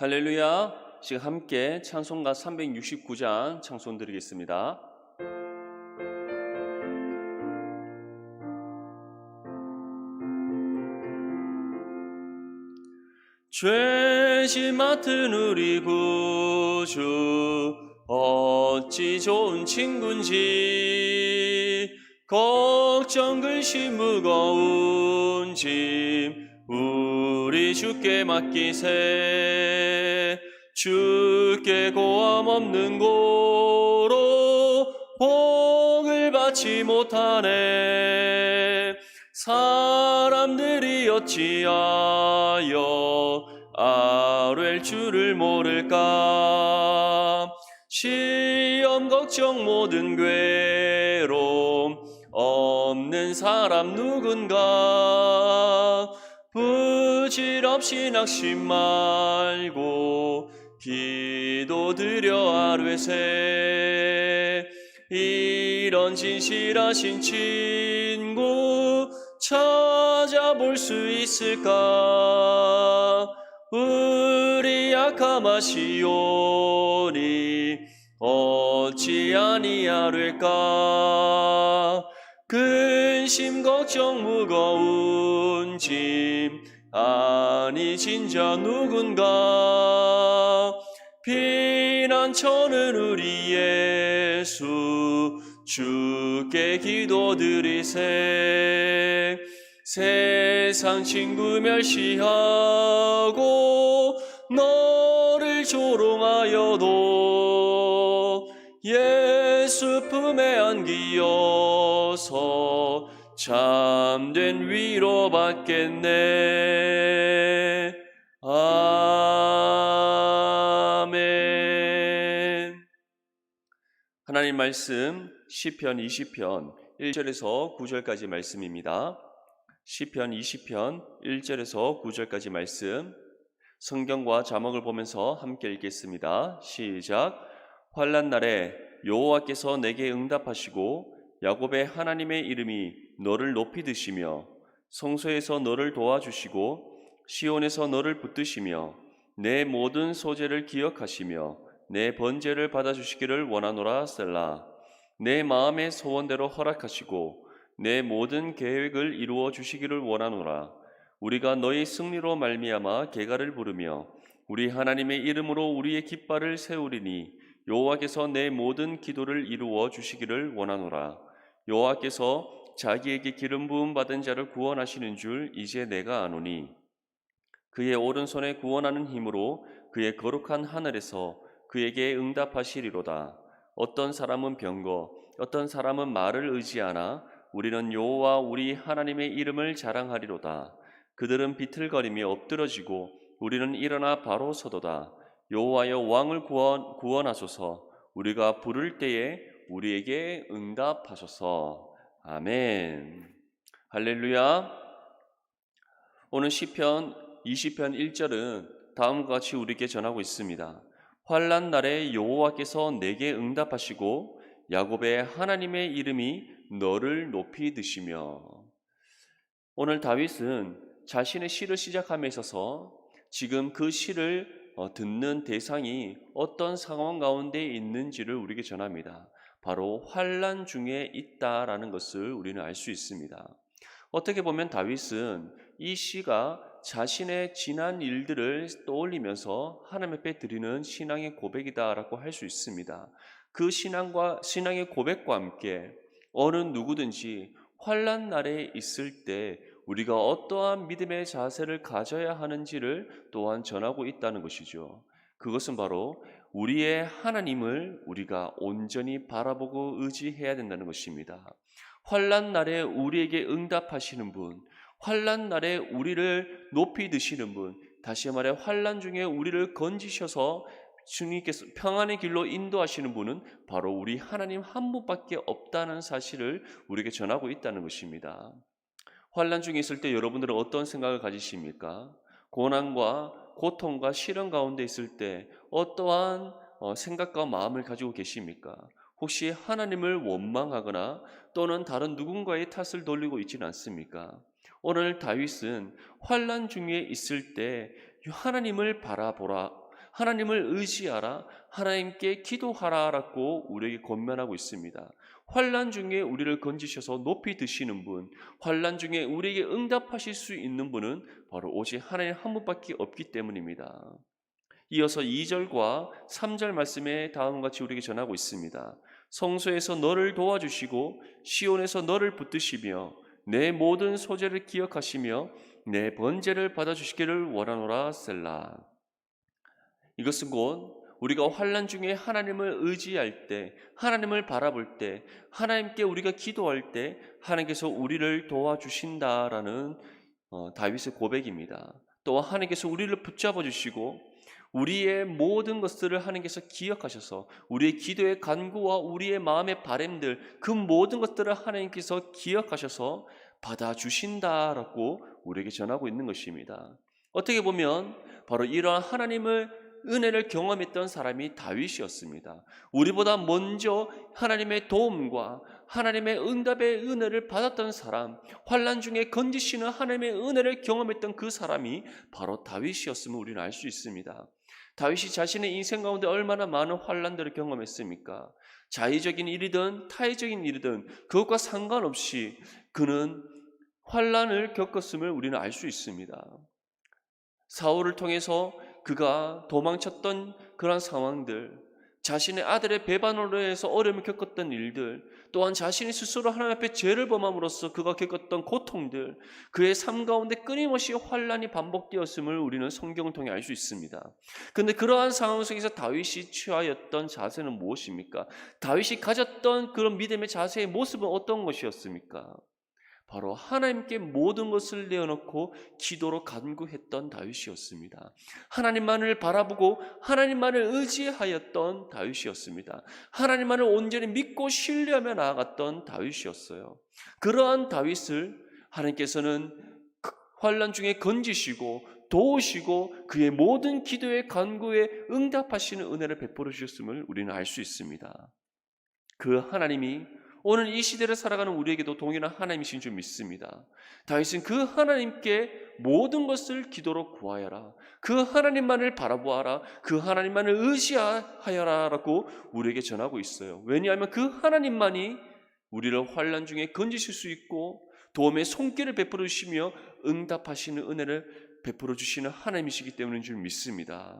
할렐루야. 지금 함께 찬송가 369장 찬송 드리겠습니다. 죄짐 맡은 우리 구주 어찌 좋은 친군지 걱정 근심 무거운 짐 우리 주께 맡기세. 주께 고함 없는 고로 복을 받지 못하네. 사람들이 어찌하여 아뢰일 줄을 모를까? 시험 걱정 모든 괴로움 없는 사람 누군가 부질없이 낙심 말고 기도 드려 아뢰세. 이런 진실하신 친구 찾아볼 수 있을까? 우리 약함하시오니 어찌 아니하릴까 근심 걱정 무거운 짐. 아니 진짜 누군가? 피난처는 우리 예수 주께 기도드리세. 세상 친구 멸시하고 너를 조롱하여도 예수 품에 안기어 서 참된 위로 받겠네 아멘 하나님 말씀 시편 20편 1절에서 9절까지 말씀입니다. 시편 20편 1절에서 9절까지 말씀 성경과 자막을 보면서 함께 읽겠습니다. 시작. 환난 날에 여호와께서 내게 응답하시고 야곱의 하나님의 이름이 너를 높이 드시며 성소에서 너를 도와주시고 시온에서 너를 붙드시며 내 모든 소재를 기억하시며 내 번제를 받아주시기를 원하노라 셀라. 내 마음의 소원대로 허락하시고 내 모든 계획을 이루어 주시기를 원하노라. 우리가 너의 승리로 말미암아 개가를 부르며 우리 하나님의 이름으로 우리의 깃발을 세우리니 여호와께서 내 모든 기도를 이루어 주시기를 원하노라 여호와께서 자기에게 기름 부음 받은 자를 구원하시는 줄 이제 내가 아노니 그의 오른손에 구원하는 힘으로 그의 거룩한 하늘에서 그에게 응답하시리로다. 어떤 사람은 병거, 어떤 사람은 말을 의지하나 우리는 여호와 우리 하나님의 이름을 자랑하리로다. 그들은 비틀거리며 엎드러지고 우리는 일어나 바로 서도다. 여호와여 왕을 구원, 구원하소서. 우리가 부를 때에 우리에게 응답하소서. 아멘. 할렐루야. 오늘 시편 20편 1절은 다음과 같이 우리에게 전하고 있습니다. 환란 날에 여호와께서 내게 응답하시고 야곱의 하나님의 이름이 너를 높이 드시며 오늘 다윗은 자신의 시를 시작함에 있어서 지금 그 시를 어, 듣는 대상이 어떤 상황 가운데 있는지를 우리에게 전합니다. 바로 환란 중에 있다라는 것을 우리는 알 수 있습니다. 어떻게 보면 다윗은 이 시가 자신의 지난 일들을 떠올리면서 하나님 앞에 드리는 신앙의 고백이다라고 할 수 있습니다. 그 신앙과 신앙의 고백과 함께 어느 누구든지 환란 날에 있을 때 우리가 어떠한 믿음의 자세를 가져야 하는지를 또한 전하고 있다는 것이죠. 그것은 바로 우리의 하나님을 우리가 온전히 바라보고 의지해야 된다는 것입니다. 환란 날에 우리에게 응답하시는 분, 환란 날에 우리를 높이 드시는 분, 다시 말해 환란 중에 우리를 건지셔서 주님께서 평안의 길로 인도하시는 분은 바로 우리 하나님 한 분밖에 없다는 사실을 우리에게 전하고 있다는 것입니다. 환란 중에 있을 때 여러분들은 어떤 생각을 가지십니까? 고난과 고통과 시련 가운데 있을 때 어떠한 어, 생각과 마음을 가지고 계십니까? 혹시 하나님을 원망하거나 또는 다른 누군가의 탓을 돌리고 있지는 않습니까? 오늘 다윗은 환란 중에 있을 때 하나님을 바라보라 하나님을 의지하라. 하나님께 기도하라라고 우리에게 권면하고 있습니다. 환란 중에 우리를 건지셔서 높이 드시는 분, 환란 중에 우리에게 응답하실 수 있는 분은 바로 오직 하나님 한 분밖에 없기 때문입니다. 이어서 2절과 3절 말씀에 다음과 같이 우리에게 전하고 있습니다. 성소에서 너를 도와주시고 시온에서 너를 붙드시며 내 모든 소재를 기억하시며 내 번제를 받아주시기를 원하노라 셀라. 이것은 곧 우리가 환란 중에 하나님을 의지할 때, 하나님을 바라볼 때, 하나님께 우리가 기도할 때 하나님께서 우리를 도와주신다라는 어, 다윗의 고백입니다. 또 하나님께서 우리를 붙잡아 주시고 우리의 모든 것들을 하나님께서 기억하셔서 우리의 기도의 간구와 우리의 마음의 바램들 그 모든 것들을 하나님께서 기억하셔서 받아 주신다라고 우리에게 전하고 있는 것입니다. 어떻게 보면 바로 이러한 하나님을 은혜를 경험했던 사람이 다윗이었습니다. 우리보다 먼저 하나님의 도움과 하나님의 응답의 은혜를 받았던 사람, 환란 중에 건지시는 하나님의 은혜를 경험했던 그 사람이 바로 다윗이었음을 우리는 알 수 있습니다. 다윗이 자신의 인생 가운데 얼마나 많은 환란들을 경험했습니까? 자의적인 일이든 타의적인 일이든 그것과 상관없이 그는 환란을 겪었음을 우리는 알 수 있습니다. 사울을 통해서 그가 도망쳤던 그러한 상황들, 자신의 아들의 배반으로 해서 어려움을 겪었던 일들, 또한 자신이 스스로 하나님 앞에 죄를 범함으로써 그가 겪었던 고통들, 그의 삶 가운데 끊임없이 환란이 반복되었음을 우리는 성경을 통해 알 수 있습니다. 그런데 그러한 상황 속에서 다윗이 취하였던 자세는 무엇입니까? 다윗이 가졌던 그런 믿음의 자세의 모습은 어떤 것이었습니까? 바로 하나님께 모든 것을 내어놓고 기도로 간구했던 다윗이었습니다. 하나님만을 바라보고 하나님만을 의지하였던 다윗이었습니다. 하나님만을 온전히 믿고 신뢰하며 나아갔던 다윗이었어요. 그러한 다윗을 하나님께서는 환란 중에 건지시고 도우시고 그의 모든 기도의 간구에 응답하시는 은혜를 베풀어 주셨음을 우리는 알 수 있습니다. 그 하나님이 오늘 이 시대를 살아가는 우리에게도 동일한 하나님이신 줄 믿습니다. 다윗은 그 하나님께 모든 것을 기도로 구하여라. 그 하나님만을 바라보아라. 그 하나님만을 의지하여라라고 우리에게 전하고 있어요. 왜냐하면 그 하나님만이 우리를 환란 중에 건지실 수 있고 도움의 손길을 베풀어 주시며 응답하시는 은혜를 베풀어 주시는 하나님이시기 때문인 줄 믿습니다.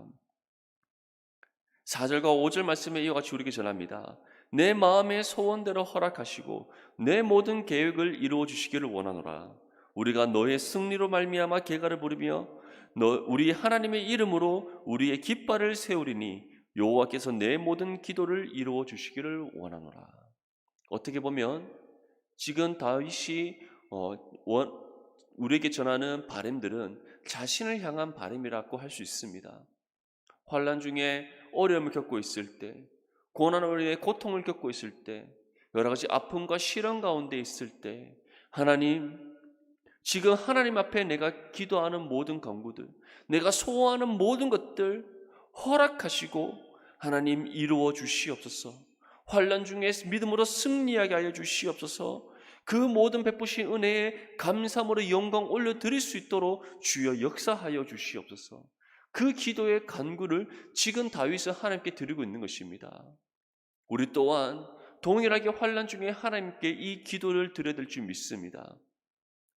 4절과 5절 말씀에 이와 같이 우리에게 전합니다. 내 마음의 소원대로 허락하시고 내 모든 계획을 이루어 주시기를 원하노라. 우리가 너의 승리로 말미암아 개가를 부르며 너 우리 하나님의 이름으로 우리의 깃발을 세우리니 여호와께서 내 모든 기도를 이루어 주시기를 원하노라. 어떻게 보면 지금 다윗이 어, 원, 우리에게 전하는 바램들은 자신을 향한 바램이라고 할 수 있습니다. 환란 중에 어려움을 겪고 있을 때, 고난을 위해 고통을 겪고 있을 때, 여러 가지 아픔과 실험 가운데 있을 때, 하나님, 지금 하나님 앞에 내가 기도하는 모든 간구들, 내가 소원하는 모든 것들 허락하시고 하나님 이루어 주시옵소서. 환란 중에 믿음으로 승리하게 하여 주시옵소서. 그 모든 베푸신 은혜에 감사함으로 영광 올려 드릴 수 있도록 주여 역사하여 주시옵소서. 그 기도의 간구를 지금 다윗은 하나님께 드리고 있는 것입니다. 우리 또한 동일하게 환란 중에 하나님께 이 기도를 드려야 될 줄 믿습니다.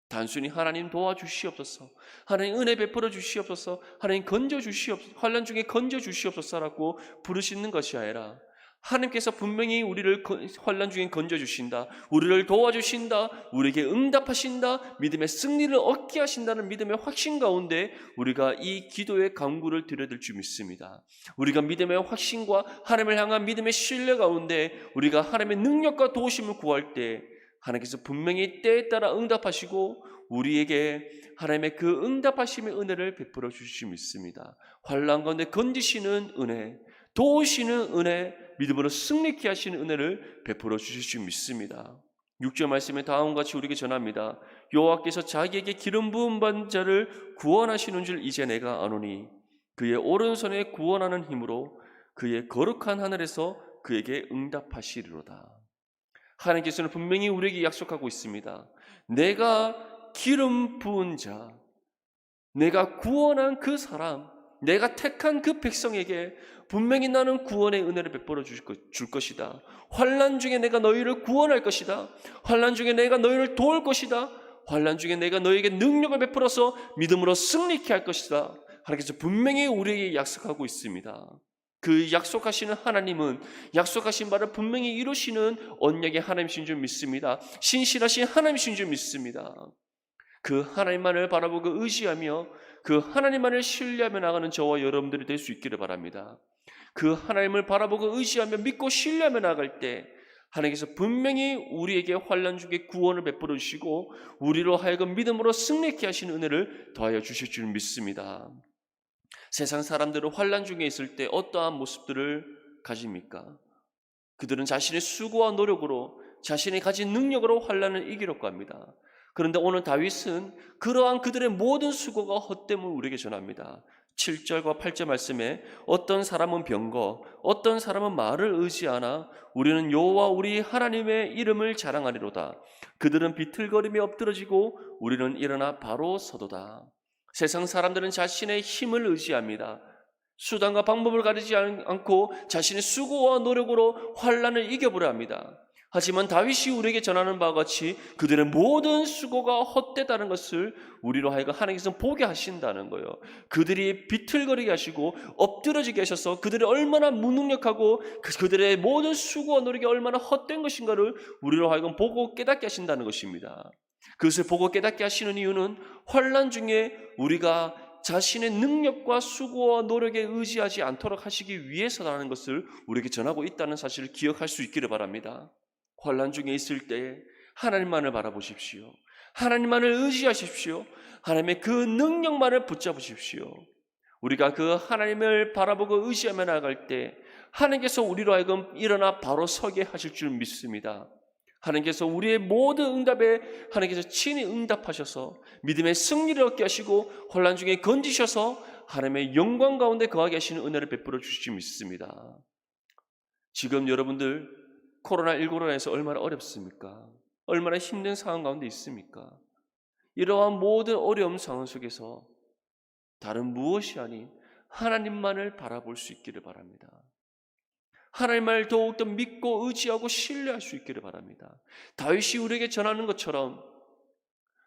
단순히 하나님 도와주시옵소서, 하나님 은혜 베풀어 주시옵소서, 하나님 건져 주시옵소서, 환란 중에 건져 주시옵소서라고 부르시는 것이 아니라 하나님께서 분명히 우리를 환란 중에 건져 주신다. 우리를 도와 주신다. 우리에게 응답하신다. 믿음의 승리를 얻게 하신다는 믿음의 확신 가운데 우리가 이 기도의 강구를 드려야 될줄 믿습니다. 우리가 믿음의 확신과 하나님을 향한 믿음의 신뢰 가운데 우리가 하나님의 능력과 도우심을 구할 때 하나님께서 분명히 때에 따라 응답하시고 우리에게 하나님의 그 응답하심의 은혜를 베풀어 주실 줄 믿습니다. 환란 가운데 건지시는 은혜, 도우시는 은혜, 믿음으로 승리케 하시는 은혜를 베풀어 주실 줄 믿습니다. 6절 말씀에 다음과 같이 우리에게 전합니다. 여호와께서 자기에게 기름 부은 반 자를 구원하시는 줄 이제 내가 아노니 그의 오른손에 구원하는 힘으로 그의 거룩한 하늘에서 그에게 응답하시리로다. 하나님께서는 분명히 우리에게 약속하고 있습니다. 내가 기름 부은 자, 내가 구원한 그 사람, 내가 택한 그 백성에게 분명히 나는 구원의 은혜를 베풀어 줄 것이다. 환란 중에 내가 너희를 구원할 것이다. 환란 중에 내가 너희를 도울 것이다. 환란 중에 내가 너희에게 능력을 베풀어서 믿음으로 승리케 할 것이다. 하나님께서 분명히 우리에게 약속하고 있습니다. 그 약속하시는 하나님은 약속하신 바를 분명히 이루시는 언약의 하나님이신 줄 믿습니다. 신실하신 하나님이신 줄 믿습니다. 그 하나님만을 바라보고 의지하며 그 하나님만을 신뢰하며 나가는 저와 여러분들이 될 수 있기를 바랍니다. 그 하나님을 바라보고 의지하며 믿고 신뢰하며 나갈 때 하나님께서 분명히 우리에게 환란 중에 구원을 베풀어 주시고 우리로 하여금 믿음으로 승리케 하시는 은혜를 더하여 주실 줄 믿습니다. 세상 사람들은 환란 중에 있을 때 어떠한 모습들을 가집니까? 그들은 자신의 수고와 노력으로 자신이 가진 능력으로 환란을 이기려고 합니다. 그런데 오늘 다윗은 그러한 그들의 모든 수고가 헛됨을 우리에게 전합니다. 7절과 8절 말씀에 어떤 사람은 병거, 어떤 사람은 말을 의지하나 우리는 여호와 우리 하나님의 이름을 자랑하리로다. 그들은 비틀거림에 엎드러지고 우리는 일어나 바로 서도다. 세상 사람들은 자신의 힘을 의지합니다. 수단과 방법을 가리지 않- 않고 자신의 수고와 노력으로 환란을 이겨보려 합니다. 하지만 다윗이 우리에게 전하는 바와 같이 그들의 모든 수고가 헛되다는 것을 우리로 하여금 하나님께서 보게 하신다는 거예요. 그들이 비틀거리게 하시고 엎드러지게 하셔서 그들이 얼마나 무능력하고 그- 그들의 모든 수고와 노력이 얼마나 헛된 것인가를 우리로 하여금 보고 깨닫게 하신다는 것입니다. 그것을 보고 깨닫게 하시는 이유는 환란 중에 우리가 자신의 능력과 수고와 노력에 의지하지 않도록 하시기 위해서라는 것을 우리에게 전하고 있다는 사실을 기억할 수 있기를 바랍니다. 환란 중에 있을 때 하나님만을 바라보십시오. 하나님만을 의지하십시오. 하나님의 그 능력만을 붙잡으십시오. 우리가 그 하나님을 바라보고 의지하며 나아갈 때 하나님께서 우리로 하여금 일어나 바로 서게 하실 줄 믿습니다. 하나님께서 우리의 모든 응답에 하나님께서 친히 응답하셔서 믿음의 승리를 얻게 하시고 혼란 중에 건지셔서 하나님의 영광 가운데 거하게 하시는 은혜를 베풀어 주실 줄 믿습니다. 지금 여러분들 코로나19로 인해서 얼마나 어렵습니까? 얼마나 힘든 상황 가운데 있습니까? 이러한 모든 어려움 상황 속에서 다른 무엇이 아닌 하나님만을 바라볼 수 있기를 바랍니다. 하나님을 더욱더 믿고 의지하고 신뢰할 수 있기를 바랍니다. 다윗이 우리에게 전하는 것처럼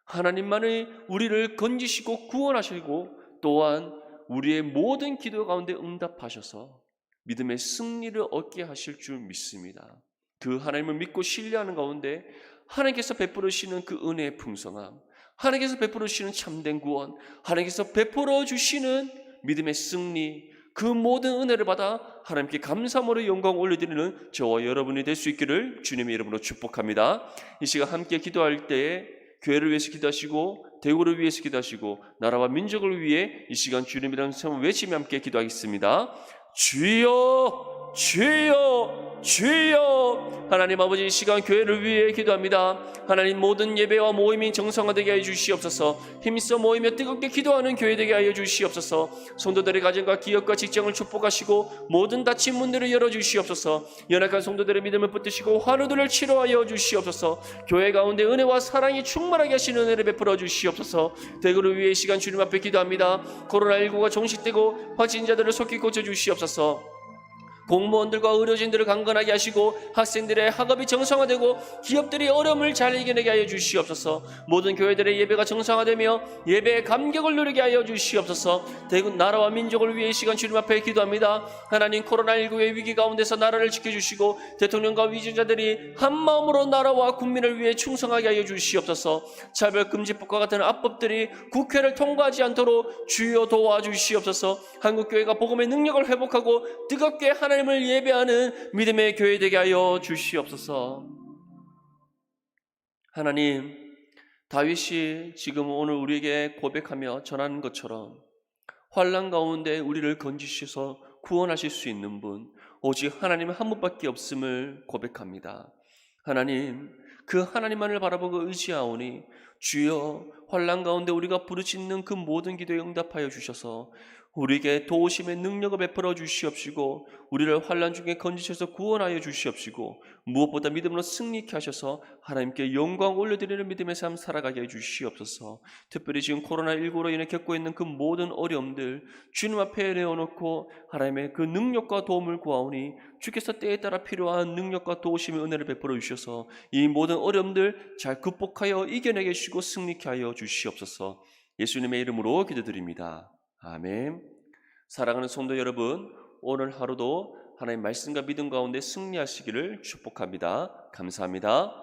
하나님만의 우리를 건지시고 구원하시고 또한 우리의 모든 기도 가운데 응답하셔서 믿음의 승리를 얻게 하실 줄 믿습니다. 그 하나님을 믿고 신뢰하는 가운데 하나님께서 베풀으시는 그 은혜의 풍성함, 하나님께서 베풀으시는 참된 구원, 하나님께서 베풀어 주시는 믿음의 승리, 그 모든 은혜를 받아 하나님께 감사함으로 영광 올려드리는 저와 여러분이 될 수 있기를 주님의 이름으로 축복합니다. 이 시간 함께 기도할 때에 교회를 위해서 기도하시고 대구를 위해서 기도하시고 나라와 민족을 위해 이 시간 주님이라는 성을 외치며 함께 기도하겠습니다. 주여 주여 주여. 하나님 아버지 이 시간 교회를 위해 기도합니다. 하나님 모든 예배와 모임이 정상화되게 하여 주시옵소서. 힘써 모이며 뜨겁게 기도하는 교회 되게 하여 주시옵소서. 성도들의 가정과 기업과 직장을 축복하시고 모든 닫힌 문들을 열어 주시옵소서. 연약한 성도들의 믿음을 붙드시고 환우들을 치료하여 주시옵소서. 교회 가운데 은혜와 사랑이 충만하게 하시는 은혜를 베풀어 주시옵소서. 대구를 위해 이 시간 주님 앞에 기도합니다. 코로나19가 종식되고 확진자들을 속히 고쳐 주시옵소서 공무원들과 의료진들을 강건하게 하시고 학생들의 학업이 정상화되고 기업들이 어려움을 잘 이겨내게 하여 주시옵소서. 모든 교회들의 예배가 정상화되며 예배의 감격을 누리게 하여 주시옵소서. 대구 나라와 민족을 위해 이 시간 주님 앞에 기도합니다. 하나님 코로나19의 위기 가운데서 나라를 지켜주시고 대통령과 위진자들이 한마음으로 나라와 국민을 위해 충성하게 하여 주시옵소서. 차별금지법과 같은 압법들이 국회를 통과하지 않도록 주여 도와주시옵소서. 한국교회가 복음의 능력을 회복하고 뜨겁게 하나 님을 예배하는 믿음의 교회 되게 하여 주시옵소서. 하나님, 다윗이 지금 오늘 우리에게 고백하며 전하는 것처럼 환란 가운데 우리를 건지셔서 구원하실 수 있는 분, 오직 하나님 한 분밖에 없음을 고백합니다. 하나님, 그 하나님만을 바라보고 의지하오니 주여 환란 가운데 우리가 부르짖는 그 모든 기도에 응답하여 주셔서 우리에게 도우심의 능력을 베풀어 주시옵시고 우리를 환란 중에 건지셔서 구원하여 주시옵시고 무엇보다 믿음으로 승리케 하셔서 하나님께 영광 올려드리는 믿음의 삶 살아가게 해 주시옵소서. 특별히 지금 코로나19로 인해 겪고 있는 그 모든 어려움들 주님 앞에 내어놓고 하나님의 그 능력과 도움을 구하오니 주께서 때에 따라 필요한 능력과 도우심의 은혜를 베풀어 주셔서 이 모든 어려움들 잘 극복하여 이겨내게 해주시고 승리케 하여 주시옵소서. 예수님의 이름으로 기도드립니다. 아멘. 사랑하는 성도 여러분, 오늘 하루도 하나님 말씀과 믿음 가운데 승리하시기를 축복합니다. 감사합니다.